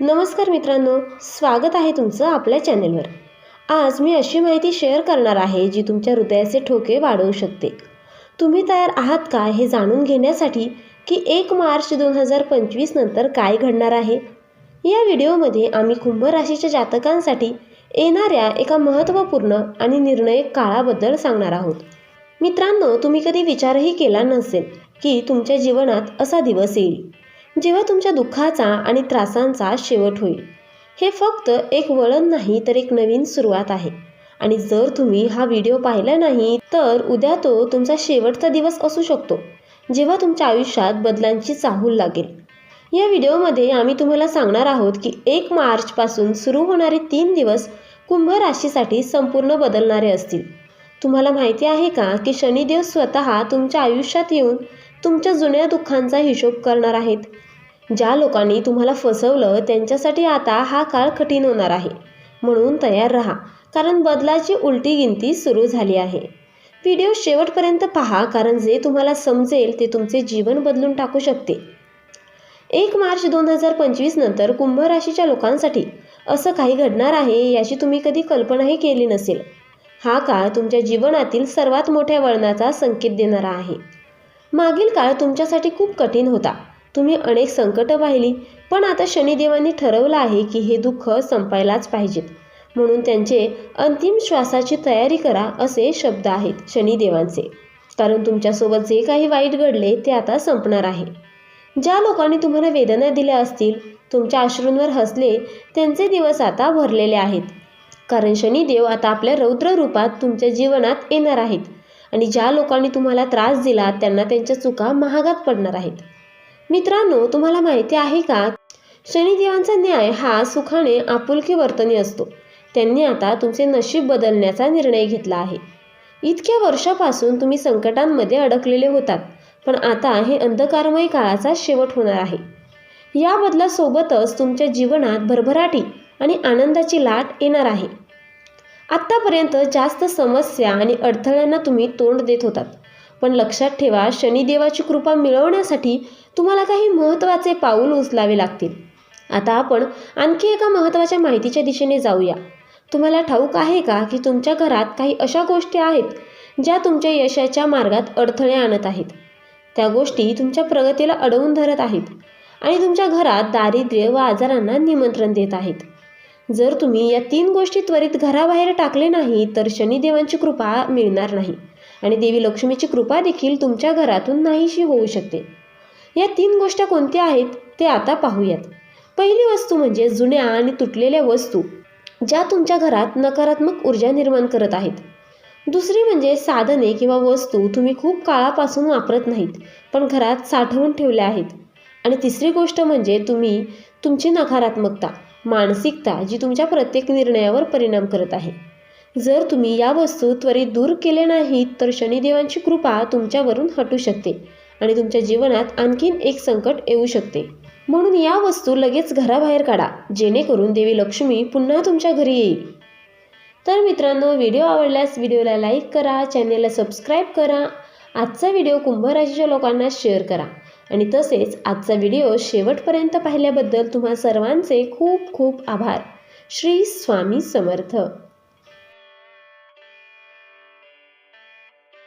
नमस्कार मित्रांनो स्वागत आहे तुमचं आपल्या चॅनेलवर. आज मी अशी माहिती शेअर करणार आहे जी तुमच्या हृदयाचे ठोके वाढवू शकते. तुम्ही तयार आहात का हे जाणून घेण्यासाठी की एक मार्च दोन हजार पंचवीस नंतर काय घडणार आहे? या व्हिडिओमध्ये आम्ही कुंभ राशीच्या जातकांसाठी येणाऱ्या एका महत्त्वपूर्ण आणि निर्णायक काळाबद्दल सांगणार आहोत. मित्रांनो तुम्ही कधी विचारही केला नसेल की तुमच्या जीवनात असा दिवस येईल. जेव्हा तुमच्या दुःखाचा आणि त्रासांचा शेवट होईल. हे फक्त एक वळण नाही तर एक नवीन सुरुवात आहे. आणि जर तुम्ही हा व्हिडिओ पाहिला नाही तर उद्या तो तुमचा शेवटचा दिवस असू शकतो जेव्हा तुमच्या आयुष्यात बदलांची चाहूल लागेल. या व्हिडिओमध्ये आम्ही तुम्हाला सांगणार आहोत की एक मार्चपासून सुरू होणारे तीन दिवस कुंभ राशीसाठी संपूर्ण बदलणारे असतील. तुम्हाला माहिती आहे का की शनिदेव स्वतः तुमच्या आयुष्यात येऊन तुमच्या जुन्या दुःखांचा हिशोब करणार आहेत? ज्या लोकांनी तुम्हाला फसवलं त्यांच्यासाठी आता हा काळ कठीण होणार आहे. म्हणून तयार राहा कारण बदलाची उलटी गिनती सुरू झाली आहे. व्हिडिओ शेवटपर्यंत पहा कारण जे तुम्हाला समजेल ते तुमचे जीवन बदलून टाकू शकते. एक मार्च दोन हजार पंचवीस नंतर कुंभ राशीच्या लोकांसाठी असं काही घडणार आहे याची तुम्ही कधी कल्पनाही केली नसेल. हा काळ तुमच्या जीवनातील सर्वात मोठ्या वळणाचा संकेत देणारा आहे. मागील काळ तुमच्यासाठी खूप कठीण होता. तुम्ही अनेक संकटं पाहिली पण आता शनिदेवांनी ठरवलं आहे की हे दुःख संपायलाच पाहिजेत म्हणून त्यांचे अंतिम श्वासाची तयारी करा असे शब्द आहेत शनिदेवांचे. कारण तुमच्यासोबत जे काही वाईट घडले ते आता संपणार आहे. ज्या लोकांनी तुम्हाला वेदना दिल्या असतील तुमच्या अश्रूंवर हसले त्यांचे दिवस आता भरलेले आहेत. कारण शनिदेव आता आपल्या रौद्र रूपात तुमच्या जीवनात येणार आहेत. आणि ज्या लोकांनी तुम्हाला त्रास दिला त्यांना त्यांच्या चुका महागात पडणार आहेत. मित्रांनो तुम्हाला माहिती आहे का? शनिदेवांचा न्याय हा सुखाने आपुलकी वर्तनी असतो. त्यांनी आता तुमचे नशीब बदलण्याचा निर्णय घेतला आहे. इतक्या वर्षापासून तुम्ही संकटांमध्ये अडकलेले होतात पण आता हे अंधकारमय काळाचा शेवट होणार आहे. या बदलासोबतच तुमच्या जीवनात भरभराटी आणि आनंदाची लाट येणार आहे. आत्तापर्यंत जास्त समस्या आणि अडथळ्यांना तुम्ही तोंड देत होतात. पण लक्षात ठेवा शनिदेवाची कृपा मिळवण्यासाठी तुम्हाला काही महत्त्वाचे पाऊल उचलावे लागतील. आता आपण आणखी एका महत्त्वाच्या माहितीच्या दिशेने जाऊया. तुम्हाला ठाऊक आहे का की तुमच्या घरात काही अशा गोष्टी आहेत ज्या तुमच्या यशाच्या मार्गात अडथळे आणत आहेत? त्या गोष्टी तुमच्या प्रगतीला अडवून धरत आहेत आणि तुमच्या घरात दारिद्र्य व आजारांना निमंत्रण देत आहेत. जर तुम्ही या तीन गोष्टी त्वरित घराबाहेर टाकले नाही तर शनिदेवांची कृपा मिळणार नाही. आणि देवी लक्ष्मीची कृपा देखील तुमच्या घरातून नाहीशी होऊ शकते. या तीन गोष्टी कोणत्या आहेत ते आता पाहूयात. पहिली वस्तू म्हणजे जुन्या आणि तुटलेल्या वस्तू ज्या तुमच्या घरात नकारात्मक ऊर्जा निर्माण करत आहेत. दुसरी म्हणजे साधने किंवा वस्तू तुम्ही खूप काळापासून वापरत नाहीत पण घरात साठवून ठेवल्या आहेत. आणि तिसरी गोष्ट म्हणजे तुम्ही तुमची नकारात्मकता मानसिकता जी तुमच्या प्रत्येक निर्णयावर परिणाम करत आहे. जर तुम्ही या वस्तू त्वरित दूर केले नाहीत तर शनिदेवांची कृपा तुमच्यावरून हटू शकते आणि तुमच्या जीवनात आणखीन एक संकट येऊ शकते. म्हणून या वस्तू लगेच घराबाहेर काढा जेणेकरून देवी लक्ष्मी पुन्हा तुमच्या घरी येईल. तर मित्रांनो व्हिडिओ आवडल्यास व्हिडिओला लाईक करा चॅनेलला सबस्क्राईब करा आजचा व्हिडिओ कुंभराशीच्या लोकांना शेअर करा आणि तसेच आजचा व्हिडिओ शेवटपर्यंत पाहिल्याबद्दल तुम्हा सर्वांचे खूप खूप आभार. श्री स्वामी समर्थ.